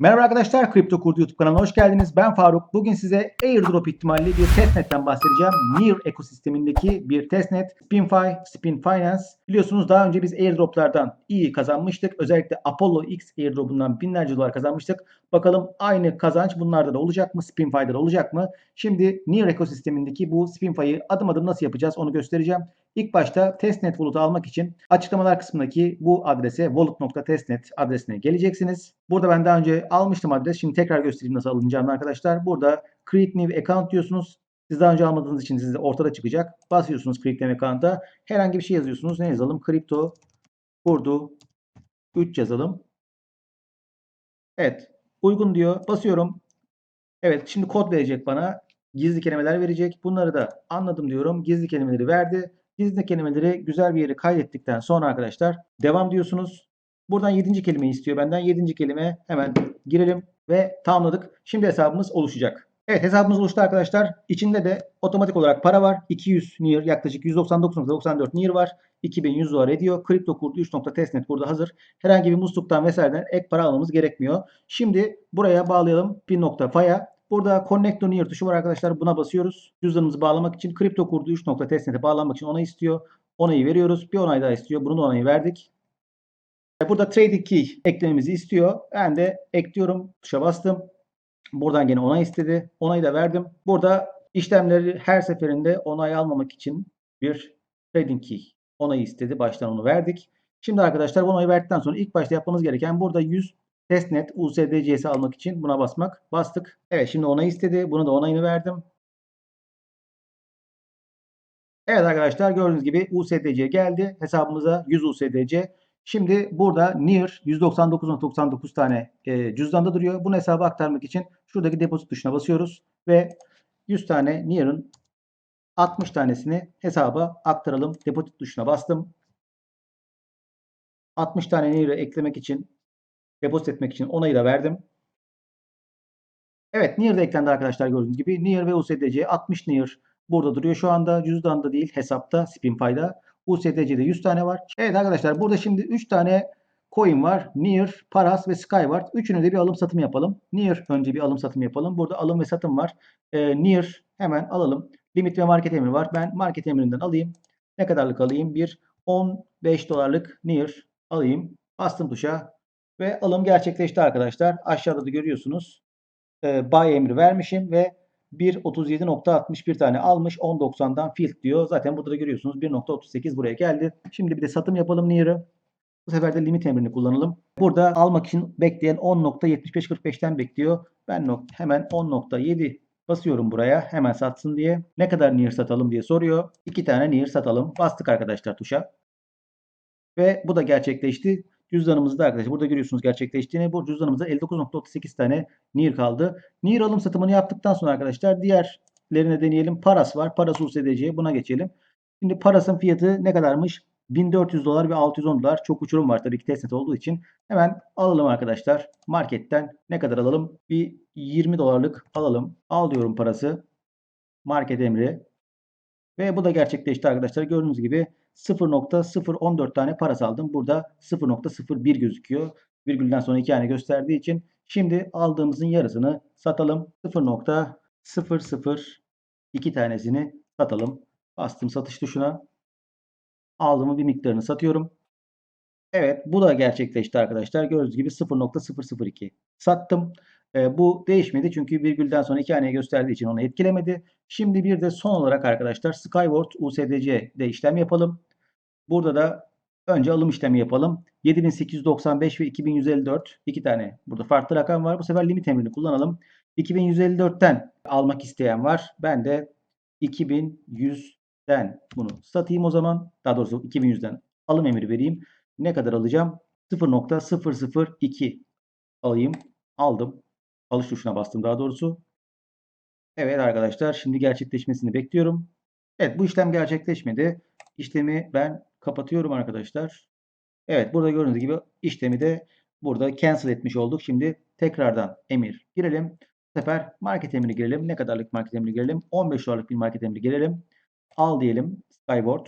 Merhaba arkadaşlar, Kripto Kurdu YouTube kanalına hoş geldiniz. Ben Faruk. Bugün size airdrop ihtimalli bir testnetten bahsedeceğim. Near ekosistemindeki bir testnet. SpinFi, Spin Finance. Biliyorsunuz daha önce biz airdroplardan iyi kazanmıştık. Özellikle Apollo X airdropundan binlerce dolar kazanmıştık. Bakalım aynı kazanç bunlarda da olacak mı? SpinFi'de de olacak mı? Şimdi Near ekosistemindeki bu SpinFi'yi adım adım nasıl yapacağız onu göstereceğim. İlk başta testnet wallet'ı almak için açıklamalar kısmındaki bu adrese wallet.testnet adresine geleceksiniz. Burada ben daha önce almıştım adres. Şimdi tekrar göstereyim nasıl alınacağını arkadaşlar. Burada create new account diyorsunuz. Siz daha önce almadığınız için size ortada çıkacak. Basıyorsunuz create new account'a. Herhangi bir şey yazıyorsunuz. Ne yazalım? Kripto kurdu 3 yazalım. Evet. Uygun diyor. Basıyorum. Evet. Şimdi kod verecek bana. Gizli kelimeler verecek. Bunları da anladım diyorum. Gizli kelimeleri verdi. Gizli kelimeleri güzel bir yere kaydettikten sonra arkadaşlar devam diyorsunuz. Buradan 7. kelimeyi istiyor benden. 7. kelime hemen girelim ve tamamladık. Şimdi hesabımız oluşacak. Evet hesabımız oluştu arkadaşlar. İçinde de otomatik olarak para var. 200 NIR yaklaşık 199.94 NIR var. 2100 dolar ediyor. Kripto kurdu 3.testnet burada hazır. Herhangi bir musluktan vesaireden ek para almamız gerekmiyor. Şimdi buraya bağlayalım pin.fa'ya. Burada Connect to Near tuşu var arkadaşlar. Buna basıyoruz. Cüzdanımızı bağlamak için kripto kurdu 3.testnet'e bağlanmak için onay istiyor. Onayı veriyoruz. Bir onay daha istiyor. Bunun onayı verdik. Burada trading key eklememizi istiyor. Ben de ekliyorum. Tuşa bastım. Buradan gene onay istedi. Onayı da verdim. Burada işlemleri her seferinde onay almamak için bir trading key onayı istedi. Baştan onu verdik. Şimdi arkadaşlar bu onayı verdikten sonra ilk başta yapmamız gereken burada 100 testnet USDC'si almak için buna basmak. Bastık. Evet şimdi onay istedi. Bunu da onayını verdim. Evet arkadaşlar gördüğünüz gibi USDC geldi. Hesabımıza 100 USDC. Şimdi burada NIR 199.99 tane e, cüzdanda duruyor. Bunu hesaba aktarmak için şuradaki depozit tuşuna basıyoruz ve 100 tane NIR'ın 60 tanesini hesaba aktaralım. Depozit tuşuna bastım. 60 tane NIR'ı eklemek için, depozit etmek için onayı da verdim. Evet, NIR de eklendi arkadaşlar gördüğünüz gibi. NIR ve USDC 60 NIR burada duruyor şu anda. Cüzdanda değil, hesapta, SpinFi'da. USDC'de 100 tane var. Evet arkadaşlar burada şimdi 3 tane coin var. Near, Paras ve Skyward. Üçünü de bir alım satım yapalım. Near önce bir alım satım yapalım. Burada alım ve satım var. Ee, Near hemen alalım. Limit ve market emri var. Ben market emrinden alayım. Ne kadarlık alayım? Bir 15 dolarlık Near alayım. Bastım tuşa ve alım gerçekleşti arkadaşlar. Aşağıda da görüyorsunuz. Ee, buy emri vermişim ve 1.37.61 tane almış. 10.90'dan fill diyor. Zaten burada da görüyorsunuz 1.38 buraya geldi. Şimdi bir de satım yapalım Near'ı. Bu sefer de limit emrini kullanalım. Burada almak için bekleyen 10.7545'ten bekliyor. Ben hemen 10.7 basıyorum buraya hemen satsın diye. Ne kadar Near satalım diye soruyor. 2 tane Near satalım. Bastık arkadaşlar tuşa. Ve bu da gerçekleşti. Cüzdanımızda arkadaşlar burada görüyorsunuz gerçekleştiğini. Bu cüzdanımızda 59.38 tane NIR kaldı. NIR alım satımını yaptıktan sonra arkadaşlar diğerlerine deneyelim. Paras var. Paras USDC buna geçelim. Şimdi Paras'ın fiyatı ne kadarmış? 1400 dolar ve 610 dolar. Çok uçurum var tabii ki testnet olduğu için. Hemen alalım arkadaşlar. Marketten ne kadar alalım? Bir 20 dolarlık alalım. Al diyorum parası. Market emri. Ve bu da gerçekleşti arkadaşlar. Gördüğünüz gibi 0.014 tane para aldım. Burada 0.01 gözüküyor. Virgülden sonra iki tane gösterdiği için. Şimdi aldığımızın yarısını satalım. 0.002 tanesini satalım. Bastım satış tuşuna. Aldığımın bir miktarını satıyorum. Evet bu da gerçekleşti arkadaşlar. Gördüğünüz gibi 0.002 sattım. E, bu değişmedi çünkü virgülden sonra iki haneye gösterdiği için onu etkilemedi. Şimdi bir de son olarak arkadaşlar Skyward USDC'de işlem yapalım. Burada da önce alım işlemi yapalım. 7895 ve 2154 iki tane burada farklı rakam var. Bu sefer limit emrini kullanalım. 2154'ten almak isteyen var. Ben de 2100'den bunu satayım o zaman. Daha doğrusu 2100'den alım emri vereyim. Ne kadar alacağım? 0.002 alayım. Aldım. Alış tuşuna bastım daha doğrusu. Evet arkadaşlar şimdi gerçekleşmesini bekliyorum. Evet bu işlem gerçekleşmedi. İşlemi ben kapatıyorum arkadaşlar. Evet burada gördüğünüz gibi işlemi de burada cancel etmiş olduk. Şimdi tekrardan emir girelim. Bu sefer market emri girelim. Ne kadarlık market emri girelim? 15 dolarlık bir market emri girelim. Al diyelim Skyward.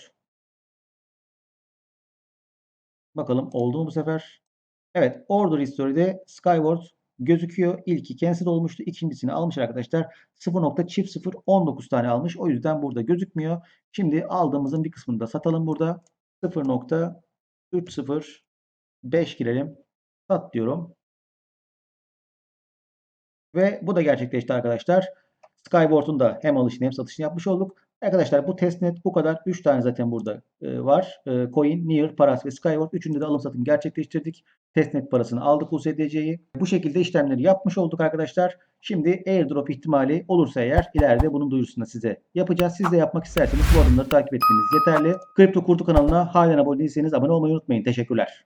Bakalım oldu mu bu sefer? Evet order history'de Skyward gözüküyor. İlki cancel olmuştu. İkincisini almış arkadaşlar. 0.0019 tane almış. O yüzden burada gözükmüyor. Şimdi aldığımızın bir kısmını da satalım burada. 0.305 girelim. Sat diyorum. Ve bu da gerçekleşti arkadaşlar. Skyboard'un da hem alışını hem satışını yapmış olduk. Arkadaşlar bu testnet bu kadar. 3 tane zaten burada e, var. E, Coin, Near, Paras ve Skyward. Üçünde de alım satım gerçekleştirdik. Testnet parasını aldık USDC'yi. Bu şekilde işlemleri yapmış olduk arkadaşlar. Şimdi airdrop ihtimali olursa eğer ileride bunun duyurusunu size yapacağız. Siz de yapmak isterseniz bu adımları takip etmeniz yeterli. Kripto Kurdu kanalına halen abone değilseniz abone olmayı unutmayın. Teşekkürler.